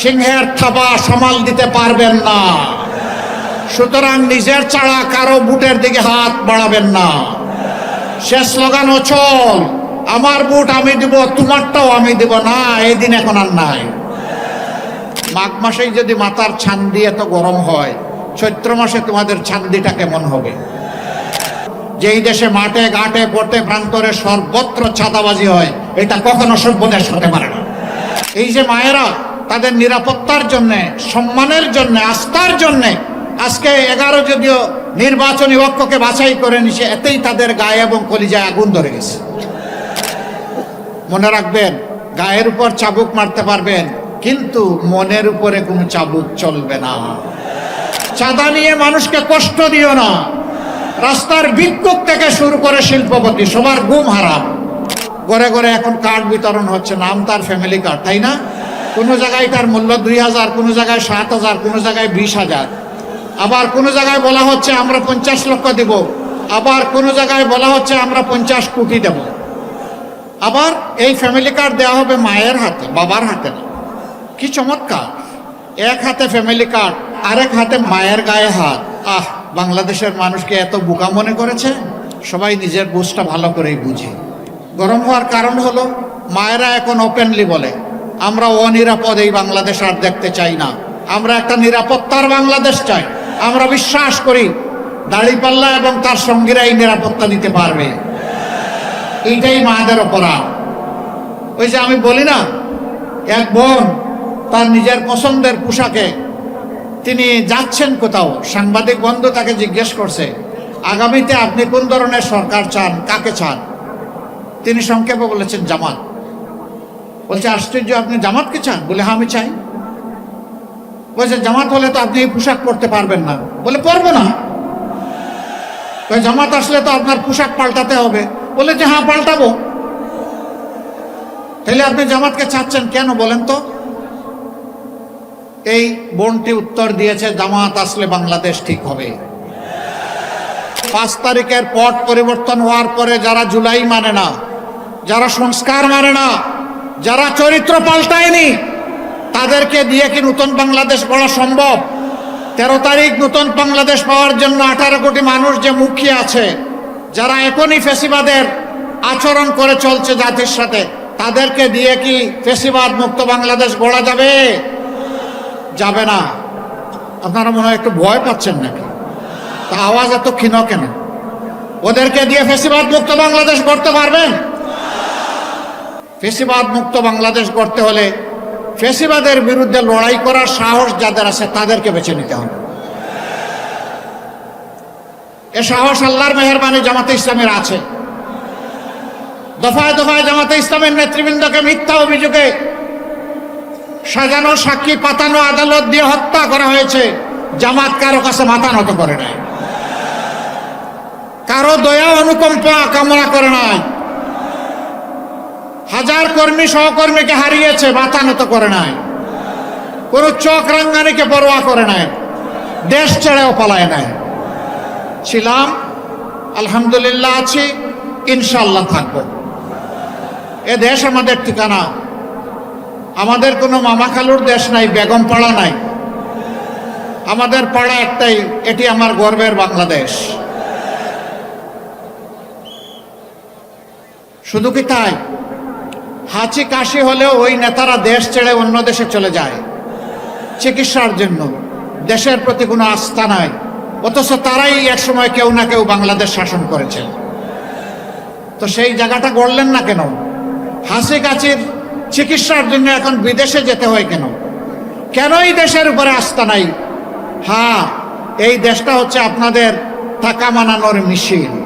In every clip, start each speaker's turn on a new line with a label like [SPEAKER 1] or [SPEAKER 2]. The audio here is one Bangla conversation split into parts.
[SPEAKER 1] সিংহের থাবা সামাল দিতে পারবেন না। সুতরাং নিজের ছাড়া কারও বুটের দিকে হাত বাড়াবেন না। সে স্লোগান অচল আমার বুট আমি দিব, তোমারটাও আমি দিব না এই দিন এখন আর নাই। মাঘ মাসেই যদি মাথার ছান্দি এত গরম হয়, চৈত্র মাসে তোমাদের ছান্দিটা কেমন হবে? যেই দেশে মাঠে, ঘাটে, পথে, প্রান্তরে সর্বত্র ছাতাবাজি হয়, এটা কখনো সভ্য দেশ হতে পারে না। এই যে মায়েরা তাদের নিরাপত্তার জন্য, সম্মানের জন্য, আস্থার জন্য আজকে এগারো যদিও নির্বাচনী অক্ষকে বাছাই করে নিছে এতেই তাদের গায়ে এবং কলিজায় আগুন ধরে গেছে। মনে রাখবেন, গায়ের উপর চাবুক মারতে পারবেন, কিন্তু মনের উপরে কোনো চাবুক চলবে না। চাঁদা নিয়ে মানুষকে কষ্ট দিও না। রাস্তার ভিক্ষুক থেকে শুরু করে শিল্পপতি, সবার ঘুম হারাম। ঘরে ঘরে এখন কার্ড বিতরণ হচ্ছে, নাম তার ফ্যামিলি কার্ড তাই না? কোনো জায়গায় তার মূল্য দুই হাজার, কোনো জায়গায় সাত হাজার, কোনো জায়গায় বিশ হাজার। আবার কোনো জায়গায় বলা হচ্ছে আমরা পঞ্চাশ লক্ষ দেব, আবার কোনো জায়গায় বলা হচ্ছে আমরা পঞ্চাশ কোটি দেব। আবার এই ফ্যামিলি কার্ড দেওয়া হবে মায়ের হাতে, বাবার হাতে না। কি চমৎকার। এক হাতে ফ্যামিলি কার্ড আরেক হাতে মায়ের গায়ে হাত। আহ, বাংলাদেশের মানুষকে এত বোকা মনে করেছে? সবাই নিজের বুঝটা ভালো করেই বুঝে। গরম হওয়ার কারণ হলো মায়েরা এখন ওপেনলি বলে আমরা অনিরাপদ এই বাংলাদেশ আর দেখতে চাই না। আমরা একটা নিরাপত্তার বাংলাদেশ চাই। আমরা বিশ্বাস করি দাড়িপাল্লা এবং তার সঙ্গীরা এই নিরাপত্তা নিতে পারবে। এইটাই মায়েদের অপরাধ। ওই যে আমি বলি না, এক বোন তার নিজের পছন্দের পোশাকে তিনি যাচ্ছেন কোথাও, সাংবাদিক বন্ধু তাকে জিজ্ঞেস করছে, আগামীতে আপনি কোন ধরনের সরকার চান, কাকে চান? তিনি সংক্ষেপে বলেছেন, জামাত। বলছে, আশ্চর্য, আপনি জামাতকে চান? বলে হ্যাঁ আমি চাই। বলছে, জামাত হলে তো আপনি এই পোশাক পরতে পারবেন না। বলে, পরবো না। জামাত আসলে তো আপনার পোশাক পাল্টাতে হবে। বলে, যে হ্যাঁ পাল্টাবো। তাহলে আপনি জামাতকে চাচ্ছেন কেন বলেন তো? এই বোনটি উত্তর দিয়েছে, জামাত আসলে বাংলাদেশ ঠিক হবে। পাঁচ তারিখের পট পরিবর্তন হওয়ার পরে যারা জুলাই মানে না, যারা সংস্কার মানে না যারা চরিত্র পাল্টায়নি, তাদেরকে দিয়ে কি নতুন বাংলাদেশ গড়া সম্ভব? তেরো তারিখ নতুন বাংলাদেশ পাওয়ার জন্য আঠারো কোটি মানুষ যে মুখিয়ে আছে, যারা এখনই ফেসিবাদের আচরণ করে চলছে জাতির সাথে, তাদেরকে দিয়ে কি ফেসিবাদ মুক্ত বাংলাদেশ গড়া যাবে? যাবে না। আপনারা মনে হয় একটু ভয় পাচ্ছেন নাকি? তা আওয়াজ এত ক্ষীণ কেন? ওদেরকে দিয়ে ফেসিবাদ মুক্ত বাংলাদেশ গড়তে পারবেন? ফেসিবাদ মুক্ত বাংলাদেশ গড়তে হলে ফেসিবাদের বিরুদ্ধে লড়াই করার সাহস যাদের আছে, তাদেরকে বেছে নিতে হবে। এ সাহস আল্লাহর মেহরবানি জামাতে ইসলামের আছে। দফায় দফায় জামাতে ইসলামের নেতৃবৃন্দকে মিথ্যা অভিযোগে সাজানো, সাক্ষী পাতানো, আদালত দিয়ে হত্যা করা হয়েছে, জামাত কারও কাছে মাথা নত করে নাই। কারও দয়া, অনুকম্পা, কামনা করে নাই। হাজার কর্মী, সহকর্মীকে হারিয়েছে, মাথা নত করে নাই। কোন চোখ রাঙ্গানিকে পরোয়া করে নাই। দেশ ছেড়েও পালায় নাই। ছিলাম, আলহামদুলিল্লাহ আছি ইনশাল্লাহ থাকব। এ দেশ আমাদের ঠিকানা। আমাদের কোনো মামা খালুর দেশ নাই বেগম পাড়া নাই। আমাদের পাড়া একটাই, এটি আমার গর্বের বাংলাদেশ। শুধু কি তাই? হাঁচি কাশি হলেও ওই নেতারা দেশ ছেড়ে অন্য দেশে চলে যায়। চিকিৎসার জন্য। দেশের প্রতি কোনো আস্থা নাই। অথচ তারাই একসময় কেউ না কেউ বাংলাদেশ শাসন করেছেন। তো সেই জায়গাটা গড়লেন না কেন? হাসি কাচির চিকিৎসার জন্য এখন বিদেশে যেতে হয় কেন? কেন এই দেশের উপরে আস্থা নাই? হ্যাঁ এই দেশটা হচ্ছে আপনাদের টাকা মানানোর মেশিন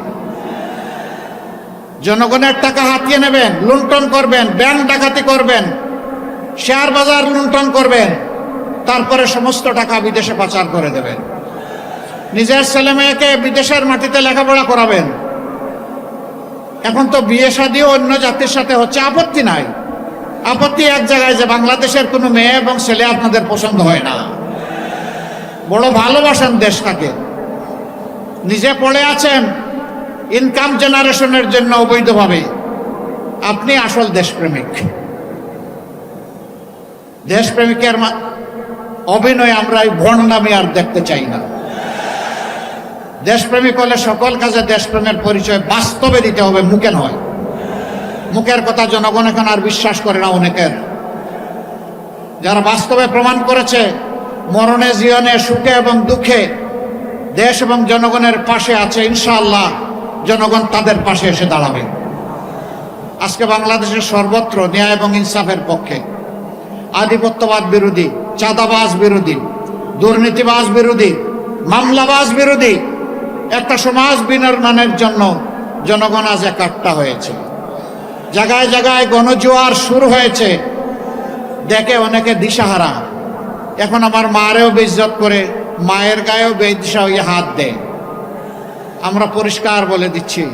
[SPEAKER 1] জনগণের টাকা হাতিয়ে নেবেন, লুণ্ঠন করবেন, ব্যাংক ডাকাতি করবেন, শেয়ার বাজার লুণ্ঠন করবেন, তারপরে সমস্ত টাকা বিদেশে পাচার করে দেবেন। নিজের ছেলে মেয়েকে বিদেশের মাটিতে লেখাপড়া করাবেন। এখন তো বিয়ে শাদিও অন্য জাতির সাথে হচ্ছে, আপত্তি নাই। আপত্তি এক জায়গায় যে বাংলাদেশের কোনো মেয়ে এবং ছেলে আপনাদের পছন্দ হয় না। বড় ভালোবাসেন দেশটাকে। নিজে পড়ে আছেন ইনকাম জেনারেশনের জন্য অবৈধভাবে। আপনি আসল দেশপ্রেমিক। দেশপ্রেমিকের অভিনয় আমরা এই ভণ্ডামি আর দেখতে চাই না। দেশপ্রেমিক হলে সকল কাজে দেশপ্রেমের পরিচয় বাস্তবে দিতে হবে, মুখে নয়। মুখের কথা জনগণ এখন আর বিশ্বাস করে না অনেকের। যারা বাস্তবে প্রমাণ করেছে, মরণে, জীবনে সুখে এবং দুঃখে দেশ এবং জনগণের পাশে আছে, ইনশাআল্লাহ। জনগণ তাদের পাশে এসে দাঁড়াবে। আজকে বাংলাদেশের সর্বত্র ন্যায় এবং ইনসাফের পক্ষে, আধিপত্যবাদ বিরোধী, চাঁদাবাজ বিরোধী, দুর্নীতিবাজ বিরোধী, মামলাবাজ বিরোধী, একটা সমাজ বিনির্মাণের জন্য জনগণ আজ একাট্টা হয়েছে। জায়গায় জায়গায় গণজোয়ার শুরু হয়েছে। দেখে অনেকে দিশাহারা। এখন আমার মারেও বেইজ্জত করে, মায়ের গায়েও বেদিশা হয়ে হাত দেয়। আমরা পরিষ্কার বলে দিচ্ছি,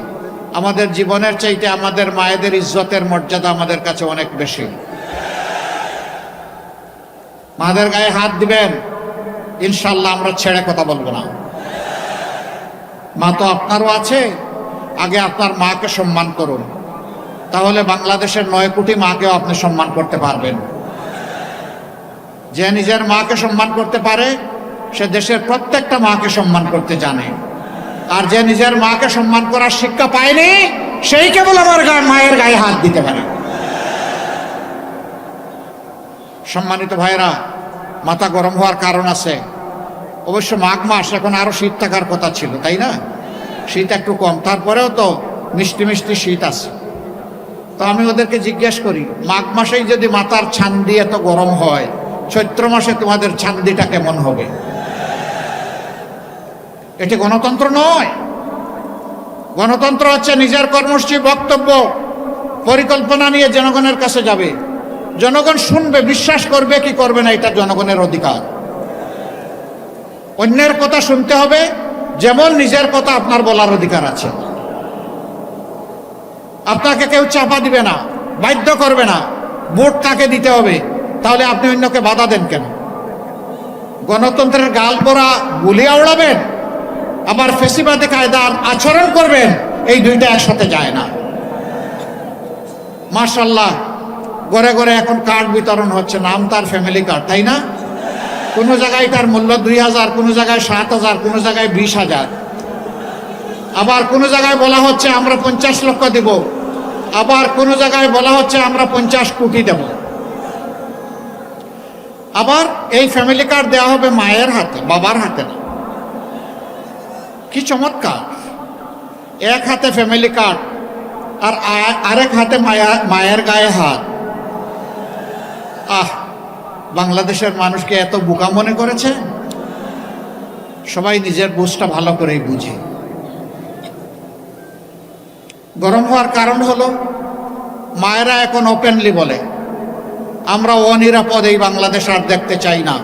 [SPEAKER 1] আমাদের জীবনের চাইতে আমাদের মায়েদের ইজ্জতের মর্যাদা আমাদের কাছে অনেক বেশি। মাদের গায়ে হাত দিবেন ইনশাল্লাহ আমরা ছেড়ে কথা বলব না। মা তো আপনারও আছে, আগে আপনার মাকে সম্মান করুন। তাহলে বাংলাদেশের নয় কোটি মাকেও আপনি সম্মান করতে পারবেন। যে নিজের মাকে সম্মান করতে পারে, সে দেশের প্রত্যেকটা মাকে সম্মান করতে জানে। আর যে নিজের মাকে সম্মান করার শিক্ষা পায়নি, সেই কেবল আমার মায়ের গায়ে হাত দিতে পারে। সম্মানিত ভাইরা মাথা গরম হওয়ার কারণ আছে। অবশ্য মাঘ মাস এখন আরও শীত থাকার কথা ছিল, তাই না? শীত একটু কম। তারপরেও তো মিষ্টি মিষ্টি শীত আছে। তো আমি ওদেরকে জিজ্ঞেস করি, মাঘ মাসেই যদি মাথার ছান্দি এত গরম হয়, চৈত্র মাসে তোমাদের ছান্দিটা কেমন হবে? এটি গণতন্ত্র নয়। গণতন্ত্র হচ্ছে নিজের কর্মসূচি, বক্তব্য, পরিকল্পনা নিয়ে জনগণের কাছে যাবে। জনগণ শুনবে, বিশ্বাস করবে কি করবে না, এটা জনগণের অধিকার। অন্যের কথা শুনতে হবে, যেমন নিজের কথা আপনার বলার অধিকার আছে। আপনাকে কেউ চাপা দিবে না, বাধ্য করবে না, ভোট তাকে দিতে হবে, তাহলে আপনি অন্যকে বাধা দেন কেন? গণতন্ত্রের গাল পরা গুলিয়া উড়াবেন? আবার ফেসিবাদে কায়দার আচরণ করবেন, এই দুইটা একসাথে যায় না। মার্শাল্লাহ ঘরে ঘরে এখন কার্ড বিতরণ হচ্ছে, নাম তার ফ্যামিলি কার্ড তাই না? কোনো জায়গায় তার মূল্য দুই হাজার, কোনো জায়গায় সাত হাজার, কোনো জায়গায় বিশ হাজার। আবার কোনো জায়গায় বলা হচ্ছে, আমরা পঞ্চাশ লক্ষ দেব। আবার কোনো জায়গায় বলা হচ্ছে, আমরা পঞ্চাশ কোটি দেব। আবার এই ফ্যামিলি কার্ড দেওয়া হবে মায়ের হাতে, বাবার হাতে না। কি চমৎকার। এক হাতে ফ্যামিলি কার্ড আর আরেক হাতে মায়া মায়ের গায়ে হাত। আহ, বাংলাদেশের মানুষকে এত বোকা মনে করেছে? সবাই নিজের বুঝটা ভালো করেই বুঝে। গরম হওয়ার কারণ হলো, মায়েরা এখন ওপেনলি বলে, আমরা অনিরাপদ এই বাংলাদেশ আর দেখতে চাই না।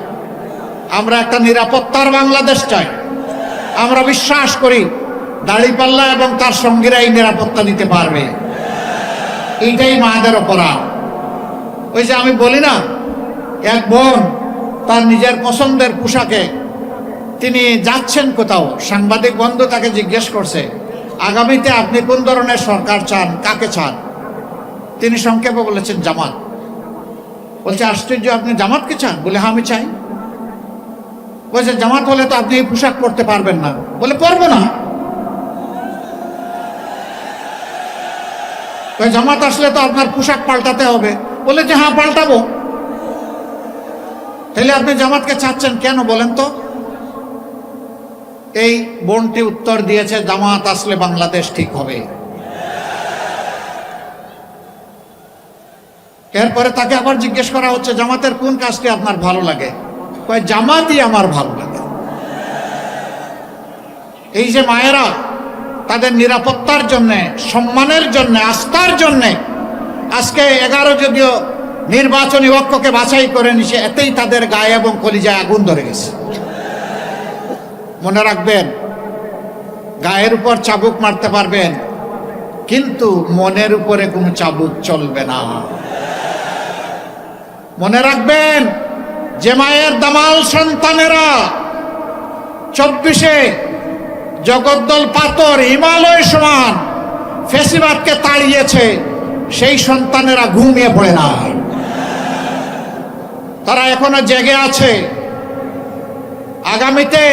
[SPEAKER 1] আমরা একটা নিরাপত্তার বাংলাদেশ চাই। আমরা বিশ্বাস করি দাড়িপাল্লা এবং তার সঙ্গীরা এই নিরাপত্তা দিতে পারবে। এইটাই মায়েদের অপরাধ। ওই যে আমি বলি না, এক বোন তার নিজের পছন্দের পোশাকে তিনি যাচ্ছেন কোথাও, সাংবাদিক বন্ধু তাকে জিজ্ঞেস করছে, আগামীতে আপনি কোন ধরনের সরকার চান, কাকে চান? তিনি সংক্ষেপে বলেছেন, জামাত। বলছে, আশ্চর্য, আপনি জামাতকে চান? বলে হ্যাঁ আমি চাই। বলছে, জামাত হলে তো আপনি এই পোশাক পরতে পারবেন না। বলে, পারব না। জামাত আসলে তো আপনার পোশাক পাল্টাতে হবে। বলে, যে হ্যাঁ পাল্টাবো। তাহলে আপনি জামাতকে চাচ্ছেন কেন বলেন তো? এই বোনটি উত্তর দিয়েছে, জামাত আসলে বাংলাদেশ ঠিক হবে। এরপরে তাকে আবার জিজ্ঞেস করা হচ্ছে, জামাতের কোন কাজটি আপনার ভালো লাগে? কয়, জামাতই আমার ভালো লাগে। এই যে মায়েরা, তাদের নিরাপত্তার জন্য, সম্মানের জন্য, আস্থার জন্য, আজকে এগারো যদিও নির্বাচনী অক্ষকে বাছাই করে নিছে, এতেই তাদের গায়ে এবং কলিজায় আগুন ধরে গেছে। মনে রাখবেন, গায়ের উপর চাবুক মারতে পারবেন, কিন্তু মনের উপরে কোনো চাবুক চলবে না। মনে রাখবেন যে মায়ের দামাল সন্তানেরা, চব্বিশে জগদ্দল পাথর হিমালয় সমান ফেসিবাদকে তাড়িয়েছে, সেই সন্তানেরা ঘুমিয়ে পড়ে না তারা এখনও জেগে আছে। আগামীতে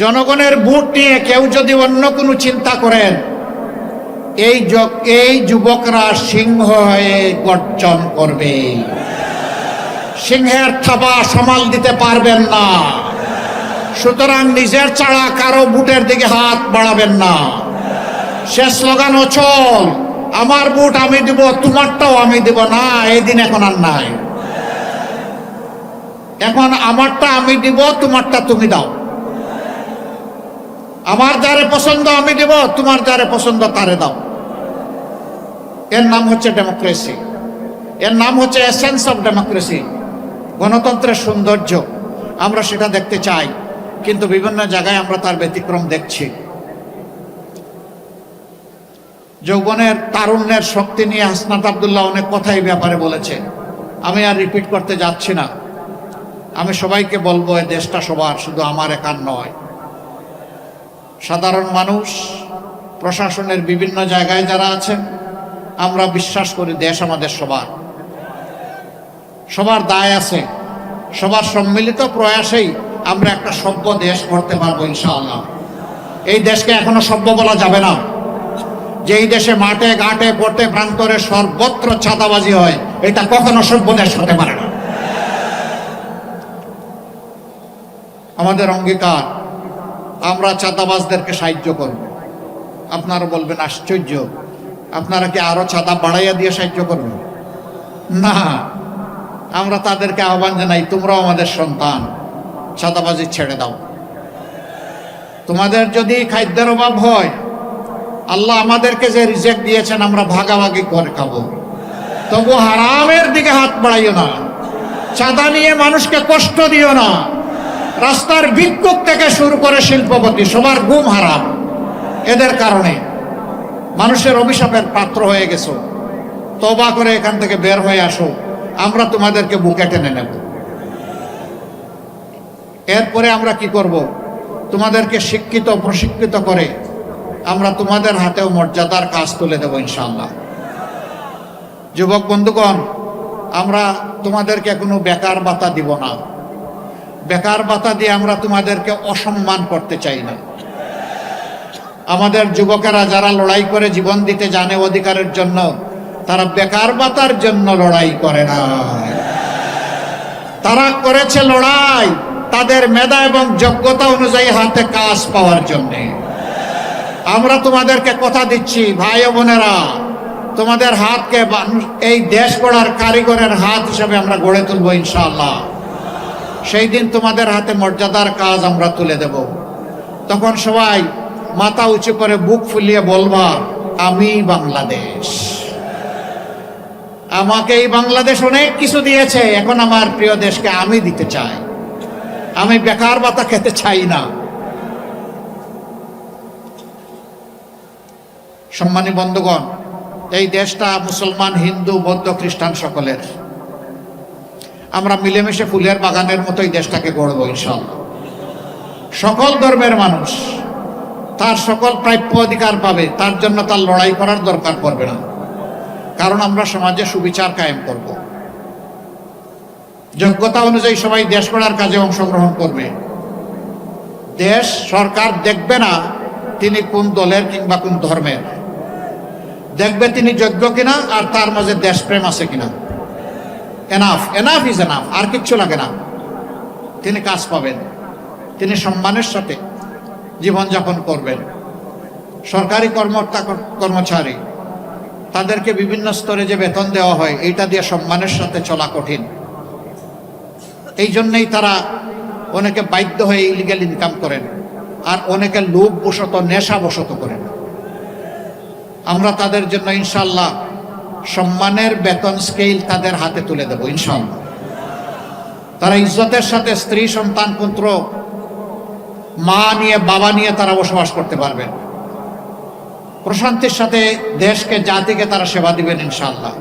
[SPEAKER 1] জনগণের ভোট নিয়ে কেউ যদি অন্য কোনো চিন্তা করেন, এই এই যুবকরা সিংহ হয়ে গর্জন করবে। সিংহের থাবা সামাল দিতে পারবেন না। সুতরাং নিজের ছাড়া কারও বুটের দিকে হাত বাড়াবেন না। সে স্লোগান অচল আমার বুট আমি দিব, তোমারটাও আমি দিব না এই দিন এখন আর নাই। এখন আমারটা আমি দিব, তোমারটা তুমি দাও। আমার যারে পছন্দ আমি দেব, তোমার যারে পছন্দ তারে দাও। এর নাম হচ্ছে ডেমোক্রেসি। এর নাম হচ্ছে এসেন্স অফ ডেমোক্রেসি। গণতন্ত্রের সৌন্দর্য আমরা সেটা দেখতে চাই, কিন্তু বিভিন্ন জায়গায় আমরা তার ব্যতিক্রম দেখছি। যৌবনের তারুণ্যের শক্তি নিয়ে হাসনাত আবদুল্লাহ অনেক কথাই ব্যাপারে বলেছে। আমি আর রিপিট করতে যাচ্ছি না। আমি সবাইকে বলব, এই দেশটা সবার, শুধু আমার একার নয়। সাধারণ মানুষ, প্রশাসনের বিভিন্ন জায়গায় যারা আছেন, আমরা বিশ্বাস করি দেশ আমাদের সবার। সবার দায় আছে। সবার সম্মিলিত প্রয়াসেই আমরা একটা সভ্য দেশ করতে পারব ইনশাআল্লাহ। এই দেশকে এখনও সভ্য বলা যাবে না। যে এই দেশে মাঠে, ঘাটে পড়তে প্রান্তরে সর্বত্র ছাতাবাজি হয়, এটা কখনো সভ্য দেশ হতে পারে না। আমাদের অঙ্গীকার, আমরা চাঁদাবাজদেরকে সাহায্য করব। আপনারা বলবেন, আশ্চর্য, আপনারা কি আরও ছাতা বাড়াইয়া দিয়ে সাহায্য করবেন? না আমরা তাদেরকে আহ্বান জানাই, তোমরাও আমাদের সন্তান। চাঁদাবাজি ছেড়ে দাও। তোমাদের যদি খাদ্যের অভাব হয়, আল্লাহ আমাদেরকে যে রিজেক্ট দিয়েছেন, আমরা ভাগাভাগি করে খাব। তবু হারামের দিকে হাত বাড়াইও না। চাঁদা নিয়ে মানুষকে কষ্ট দিও না। রাস্তার বিক্ষোভ থেকে শুরু করে শিল্পপতি, সবার গুম হারাম। এদের কারণে মানুষের অভিশাপের পাত্র হয়ে গেছো। তবা করে এখান থেকে বের হয়ে আসো। আমরা তোমাদেরকে বুকে টেনে নেব। এরপরে আমরা কি করব? তোমাদেরকে শিক্ষিত, প্রশিক্ষিত করে আমরা তোমাদের হাতেও মর্যাদার কাজ তুলে দেব ইনশাআল্লাহ। যুবক বন্ধুগণ, আমরা তোমাদেরকে কোনো বেকার ভাতা দিব না। বেকার ভাতা দিয়ে আমরা তোমাদেরকে অসম্মান করতে চাই না। আমাদের যুবকেরা যারা লড়াই করে জীবন দিতে জানে অধিকারের জন্য তারা বেকার ভাতার জন্য লড়াই করে না। তারা করেছে লড়াই তাদের মেধা এবং যোগ্যতা অনুযায়ী হাতে কাজ পাওয়ার জন্য। আমরা তোমাদেরকে কথা দিচ্ছি, ভাই বোনেরা, তোমাদের হাতকে এই দেশ গড়ার কারিগরের হাত হিসাবে আমরা গড়ে তুলবো ইনশাআল্লাহ। সেই দিন তোমাদের হাতে মর্যাদার কাজ আমরা তুলে দেব। তখন সবাই মাথা উঁচু করে বুক ফুলিয়ে বলবা, আমি বাংলাদেশ। আমাকে এই বাংলাদেশ অনেক কিছু দিয়েছে, এখন আমার প্রিয় দেশকে আমি দিতে চাই। আমি বেকার ভাতা খেতে চাই না। সম্মানী বন্ধুগণ, এই দেশটা মুসলমান, হিন্দু, বৌদ্ধ, খ্রিস্টান সকলের। আমরা মিলেমিশে ফুলের বাগানের মতো এই দেশটাকে গড়ব ইনশাল্লাহ সকল ধর্মের মানুষ, তার সকল প্রাপ্য অধিকার পাবে, তার জন্য তার লড়াই করার দরকার পড়বে না। কারণ আমরা সমাজে সুবিচার কায়েম করব। যোগ্যতা অনুযায়ী সবাই দেশ গড়ার কাজে অংশগ্রহণ করবে। দেশ সরকার দেখবে না তিনি কোন দলের কিংবা কোন ধর্মের। দেখবে তিনি যোগ্য কিনা আর তার মাঝে দেশপ্রেম আছে কিনা। এনাফ এনাফ ইজ এনাফ আর কিচ্ছু লাগে না। তিনি কাজ পাবেন। তিনি সম্মানের সাথে জীবনযাপন করবেন। সরকারি কর্মকর্তা কর্মচারী তাদেরকে বিভিন্ন স্তরে যে বেতন দেওয়া হয়, এইটা দিয়ে সম্মানের সাথে চলা কঠিন। এই জন্যই তারা অনেকে বাধ্য হয়ে ইলিগাল ইনকাম করেন, আর অনেকে লোভ বশত নেশা বশত করেন। আমরা তাদের জন্য ইনশাল্লাহ সম্মানের বেতন স্কেল তাদের হাতে তুলে দেব ইনশাল্লাহ তারা ইজ্জতের সাথে স্ত্রী সন্তান পুত্র মা নিয়ে, বাবা নিয়ে তারা বসবাস করতে পারবেন। প্রশান্তির সাথে দেশকে, জাতিকে তারা সেবা দিবেন ইনশাল্লাহ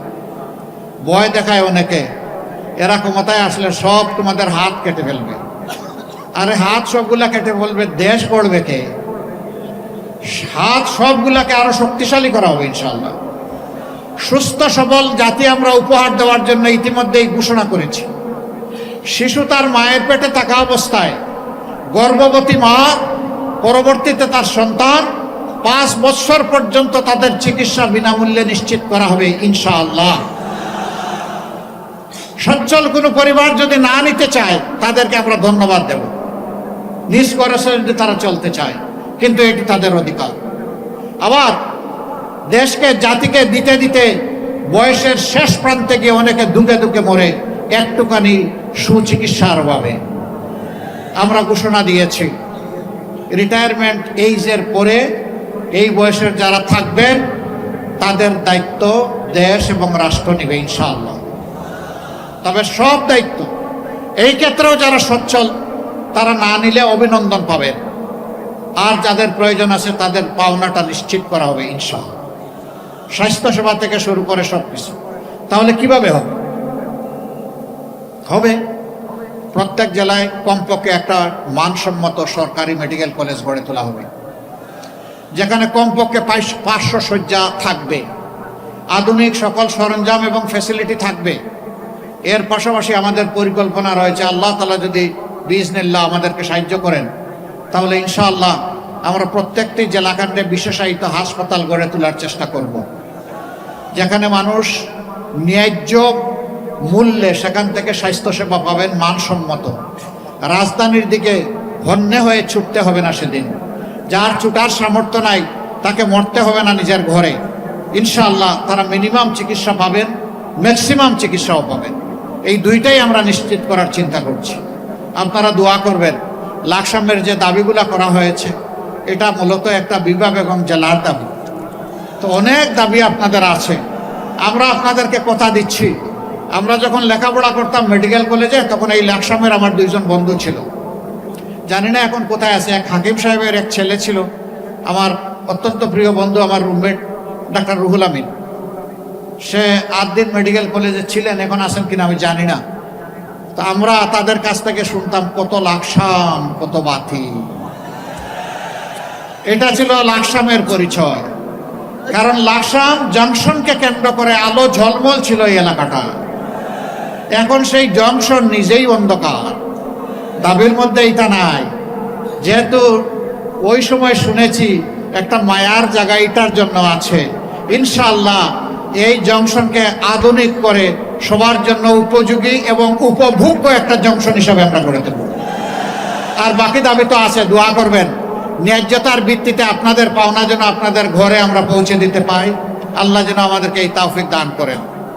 [SPEAKER 1] ভয় দেখায় অনেকে। এরা ক্ষমতায় আসলে সব তোমাদের হাত কেটে ফেলবে। আরে হাত সবগুলা কেটে ফেলবে দেশ গড়বে কে? হাত সবগুলাকে আরও শক্তিশালী করা হবে ইনশাল্লাহ সুস্থ, সবল জাতি আমরা উপহার দেওয়ার জন্য ইতিমধ্যেই ঘোষণা করেছি। শিশু তার মায়ের পেটে থাকা অবস্থায় গর্ভবতী মা, পরবর্তীতে তার সন্তান পাঁচ বছর পর্যন্ত তাদের চিকিৎসা বিনামূল্যে নিশ্চিত করা হবে, ইনশাআল্লাহ। সচ্ছল কোনো পরিবার যদি না নিতে চায়, তাদেরকে আমরা ধন্যবাদ দেব। নিজ খরচে যদি তারা চলতে চায়, কিন্তু এটি তাদের অধিকার। আবার দেশকে, জাতিকে দিতে দিতে বয়সের শেষ প্রান্তে গিয়ে অনেকে দুকে দুকে মরে একটুখানি সুচিকিৎসার অভাবে। আমরা ঘোষণা দিয়েছি রিটায়ারমেন্ট এইজের পরে এই বয়সের যারা থাকবেন, তাদের দায়িত্ব দেশ এবং রাষ্ট্র নেবে ইনশাআল্লাহ। তবে সব দায়িত্ব, এই ক্ষেত্রেও যারা সচ্ছল, তারা না নিলে অভিনন্দন পাবেন। আর যাদের প্রয়োজন আছে, তাদের পাওনাটা নিশ্চিত করা হবে ইনশাআল্লাহ। স্বাস্থ্যসেবা থেকে শুরু করে সব কিছু তাহলে কীভাবে হবে? হবে। প্রত্যেক জেলায় কমপক্ষে একটা মানসম্মত সরকারি মেডিকেল কলেজ গড়ে তোলা হবে। যেখানে কমপক্ষে পাঁচ- পাঁচশো শয্যা থাকবে। আধুনিক সকল সরঞ্জাম এবং ফ্যাসিলিটি থাকবে। এর পাশাপাশি আমাদের পরিকল্পনা রয়েছে, আল্লাহ তালা যদি বিজনেল্লাহ আমাদেরকে সাহায্য করেন, তাহলে ইনশাআল্লাহ আমরা প্রত্যেকটি জেলাখণ্ডে বিশেষায়িত হাসপাতাল গড়ে তোলার চেষ্টা করব। যেখানে মানুষ ন্যায্য মূল্যে সেখান থেকে স্বাস্থ্যসেবা পাবেন মানসম্মত। রাজধানীর দিকে হন্যে হয়ে ছুটতে হবে না সেদিন। যার ছুটার সামর্থ্য নাই, তাকে মরতে হবে না নিজের ঘরে। ইনশাআল্লাহ তারা মিনিমাম চিকিৎসা পাবেন, ম্যাক্সিমাম চিকিৎসাও পাবেন। এই দুইটাই আমরা নিশ্চিত করার চিন্তা করছি। আপনারা দোয়া করবেন, লাকসামের যে দাবিগুলা করা হয়েছে, এটা মূলত একটা বিভাগ এবং জেলার দাবি। তো অনেক দাবি আপনাদের আছে। আমরা আপনাদেরকে কথা দিচ্ছি। আমরা যখন লেখাপড়া করতাম, মেডিকেল কলেজে, তখন এই লাকসামের আমার দুইজন বন্ধু ছিল। জানি না এখন কোথায় আছে। এক হাকিম সাহেবের এক ছেলে ছিল। আমার অত্যন্ত প্রিয় বন্ধু, আমার রুমমেট, ডাক্তার রুহুল আমিন। সে আট দিন মেডিকেল কলেজে ছিলেন, এখন আছেন কিনা আমি জানি না। তো আমরা তাদের কাছ থেকে শুনতাম কত লাকসাম, কত বাতি। এটা ছিল লাকসামের পরিচয়। কারণ লাকসাম জংশনকে কেন্দ্র করে আলো ঝলমল ছিল এই এলাকাটা। এখন সেই জংশন নিজেই অন্ধকার। দাবির মধ্যে এটা নাই। যেহেতু ওই সময় শুনেছি একটা মায়ার জায়গা এটার জন্য আছে। ইনশাল্লাহ এই জংশনকে আধুনিক করে সবার জন্য উপযোগী এবং উপভোগ্য একটা জংশন হিসাবে আমরা গড়ে দেব আর বাকি দাবি তো আছে, দোয়া করবেন। ন্যায্যতার ভিত্তিতে আপনাদের পাওনা যেন আপনাদের ঘরে আমরা পৌঁছে দিতে পাই। আল্লাহ যেন আমাদেরকে এই তাওফিক দান করেন।